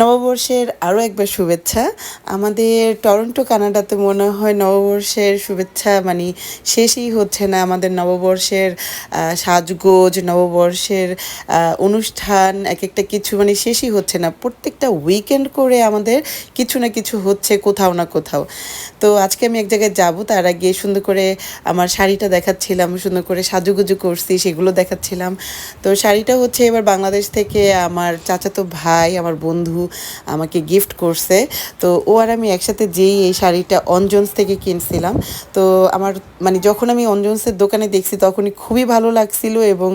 নববর্ষের আরও একবার শুভেচ্ছা। আমাদের টরন্টো, কানাডাতে মনে হয় নববর্ষের শুভেচ্ছা মানে শেষই হচ্ছে না। আমাদের নববর্ষের সাজগোজ, নববর্ষের অনুষ্ঠান এক একটা কিছু মানে শেষই হচ্ছে না। প্রত্যেকটা উইকেন্ড করে আমাদের কিছু না কিছু হচ্ছে কোথাও না কোথাও। তো আজকে আমি এক জায়গায় যাব, তার আগে সুন্দর করে আমার শাড়িটা দেখাচ্ছিলাম, সুন্দর করে সাজুগুজু করছি, সেগুলো দেখাচ্ছিলাম। তো শাড়িটা হচ্ছে এবার বাংলাদেশ থেকে আমার চাচাতো ভাই, আমার বন্ধু আমাকে গিফট করছে। তো ও আর আমি একসাথে যেই এই শাড়িটা অঞ্জনস থেকে কিনছিলাম। তো আমার মানে যখন আমি অঞ্জনসের দোকানে দেখছি তখনই খুবই ভালো লাগছিল এবং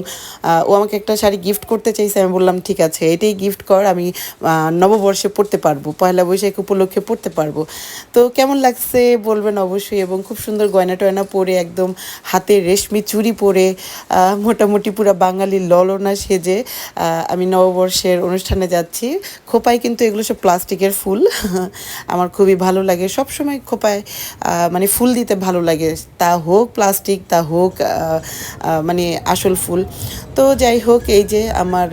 ও আমাকে একটা শাড়ি গিফট করতে চাইছে। আমি বললাম, ঠিক আছে, এটাই গিফট কর, আমি নববর্ষে পড়তে পারব, পয়লা বৈশাখ উপলক্ষে পড়তে পারব। তো কেমন লাগছে বলবেন অবশ্যই এবং খুব সুন্দর গয়না টয়না পরে একদম হাতে রেশমি চুড়ি পরে মোটামুটি পুরো বাঙালি ললনা সেজে আমি নববর্ষের অনুষ্ঠানে যাচ্ছি। খোপায় কিন্তু এগুলো সব প্লাস্টিকের ফুল। আমার খুবই ভালো লাগে। সব সময় খোপায় মানে ফুল দিতে ভালো লাগে। তা হোক প্লাস্টিক, তা হোক মানে আসল ফুল। তো যাই হোক, এই যে আমার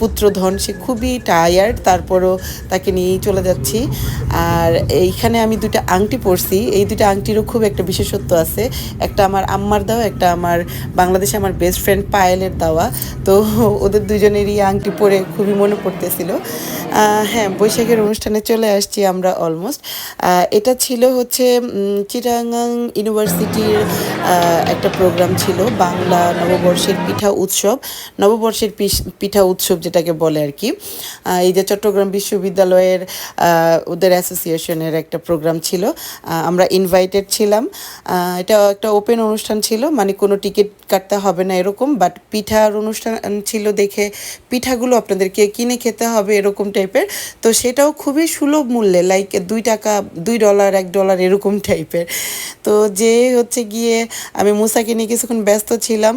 পুত্রধন সে খুবই টায়ার্ড তারপরও তাকে নিয়েই চলে যাচ্ছি। আর এইখানে আমি দুটো আংটি পরছি। এই দুটো আংটিরও খুব একটা বিশেষত্ব আছে। একটা আমার আম্মার দেওয়া একটা আমার বাংলাদেশে আমার বেস্ট ফ্রেন্ড পায়েলের দেওয়া। তো ওদের দুজনেরই আংটি পরে খুবই মনে পড়তেছিল। হ্যাঁ বৈশাখের অনুষ্ঠানে চলে আসছি আমরা অলমোস্ট এটা ছিল হচ্ছে চিটাগাং ইউনিভার্সিটির একটা প্রোগ্রাম ছিল বাংলা নববর্ষের পিঠা উৎসব। নববর্ষের পিঠা উৎসব যেটাকে বলে আর কি। এই যে চট্টগ্রাম বিশ্ববিদ্যালয়ের ওদের অ্যাসোসিয়েশনের একটা প্রোগ্রাম ছিল। আমরা ইনভাইটেড ছিলাম। এটা একটা ওপেন অনুষ্ঠান ছিল মানে কোনো টিকিট কাটতে হবে না এরকম বাট পিঠার অনুষ্ঠান ছিল দেখে পিঠাগুলো আপনাদেরকে কিনে খেতে হবে এরকম টাইপের তো সেটাও খুবই সুলভ মূল্যে লাইক দুই টাকা, দুই ডলার এক ডলার এরকম টাইপের তো যে হচ্ছে গিয়ে আমি মুসাকে নিয়ে কিছুক্ষণ ব্যস্ত ছিলাম,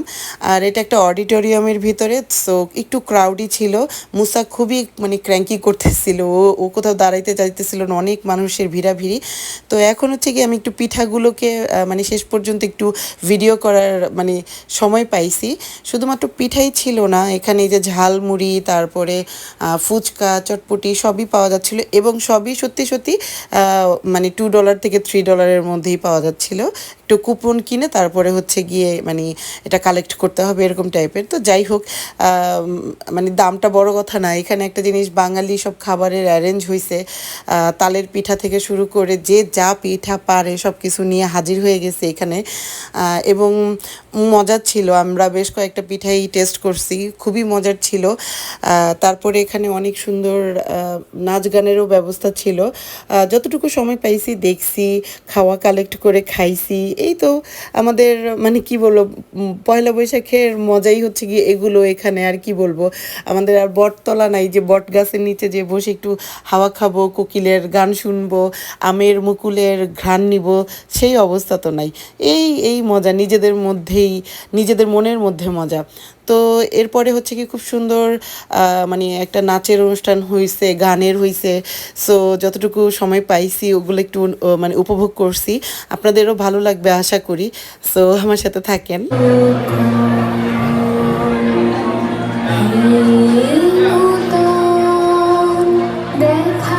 আর এটা একটা অডিটোরিয়ামের ভিতরে সো একটু ক্রাউডই ছিল। মুসা খুবই মানে ক্র্যাঙ্কি করতেছিল। ও ও কোথাও দাঁড়াইতে চাইতেছিল না। অনেক মানুষের ভিড়াভিড়ি। তো এখন হচ্ছে কি আমি একটু পিঠাগুলোকে মানে শেষ পর্যন্ত একটু ভিডিও করার মানে সময় পাইছি। শুধুমাত্র পিঠাই ছিল না, এখানে যে ঝালমুড়ি তারপরে ফুচকা, চটপটি সবই পাওয়া যাচ্ছিল এবং সবই সত্যি সত্যি মানে টু ডলার থেকে থ্রি ডলারের মধ্যেই পাওয়া যাচ্ছিল। একটু কুপন কিনে তারপরে হচ্ছে গিয়ে মানে এটা কালেক্ট করতে হবে এরকম টাইপের তো যাই হোক মানে মানে দামটা বড় কথা না। এখানে একটা জিনিস, বাঙালি সব খাবারের অ্যারেঞ্জ হয়েছে তালের পিঠা থেকে শুরু করে যে যা পিঠা পারে সব কিছু নিয়ে হাজির হয়ে গেছে এখানে। এবং মজার ছিল, আমরা বেশ কয়েকটা পিঠাই টেস্ট করছি, খুবই মজার ছিল। তারপরে এখানে অনেক সুন্দর নাচ গানেরও ব্যবস্থা ছিল। যতটুকু সময় পাইছি দেখছি, খাওয়া কালেক্ট করে খাইছি। এই তো আমাদের মানে কি বলব, পয়লা বৈশাখের মজাই হচ্ছে কি এগুলো এখানে, আর কি বলব? আমাদের আর বটতলা নাই, যে বট গাছের নিচে যে বসে একটু হাওয়া খাব, কোকিলের গান শুনব, আমের মুকুলের ঘ্রাণ নিব, সেই অবস্থা তো নাই। এই এই মজা, নিজেদের মধ্যেই, নিজেদের মনের মধ্যে মজা। তো এরপরে হচ্ছে কি খুব সুন্দর মানে একটা নাচের অনুষ্ঠান হয়েছে গানের হয়েছে সো যতটুকু সময় পাইছি, ওগুলো একটু মানে উপভোগ করছি। আপনাদেরও ভালো লাগবে, আশা করি। সো আমার সাথে থাকেন। দেখা দিন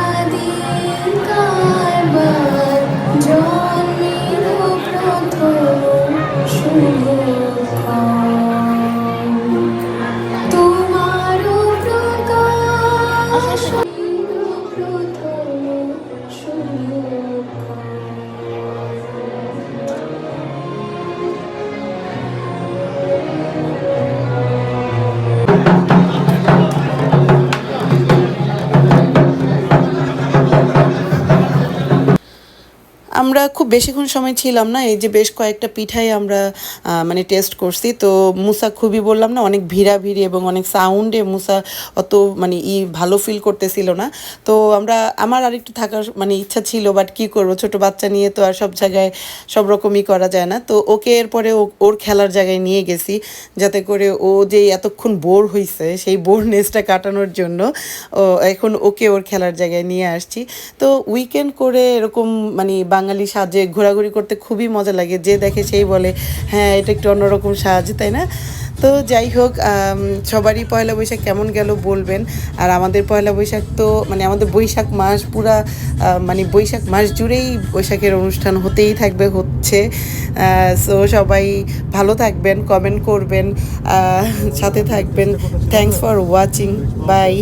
আমরা খুব বেশিক্ষণ সময় ছিলাম না, এই যে বেশ কয়েকটা পিঠাই আমরা মানে টেস্ট করছি। তো মুসা খুবই বললাম না, অনেক ভিড়াভিড়ি এবং অনেক সাউন্ডে মুসা অত মানে ই ভালো ফিল করতেছিল না। তো আমরা, আমার আরেকটু থাকার মানে ইচ্ছা ছিল বাট কি করব? ছোট বাচ্চা নিয়ে তো আর সব জায়গায় সব রকমই করা যায় না। তো ওকে এরপরে ওর খেলার জায়গায় নিয়ে গেছি, যাতে করে ও যে এতক্ষণ বোর হয়েছে সেই বোর বোরনেসটা কাটানোর জন্য এখন ওকে ওর খেলার জায়গায় নিয়ে আসছি। তো উইকেন্ড করে এরকম মানে বাঙালি সাজে, ঘোরাঘুরি করতে খুবই মজা লাগে। যে দেখে সেই বলে হ্যাঁ এটা একটু অন্যরকম সাজ তাই না? তো যাই হোক সবারই পয়লা বৈশাখ কেমন গেল বলবেন। আর আমাদের পয়লা বৈশাখ তো মানে আমাদের বৈশাখ মাস পুরা মানে বৈশাখ মাস জুড়েই বৈশাখের অনুষ্ঠান হতেই থাকবে, হচ্ছে। সো সবাই ভালো থাকবেন কমেন্ট করবেন সাথে থাকবেন। Thanks for watching by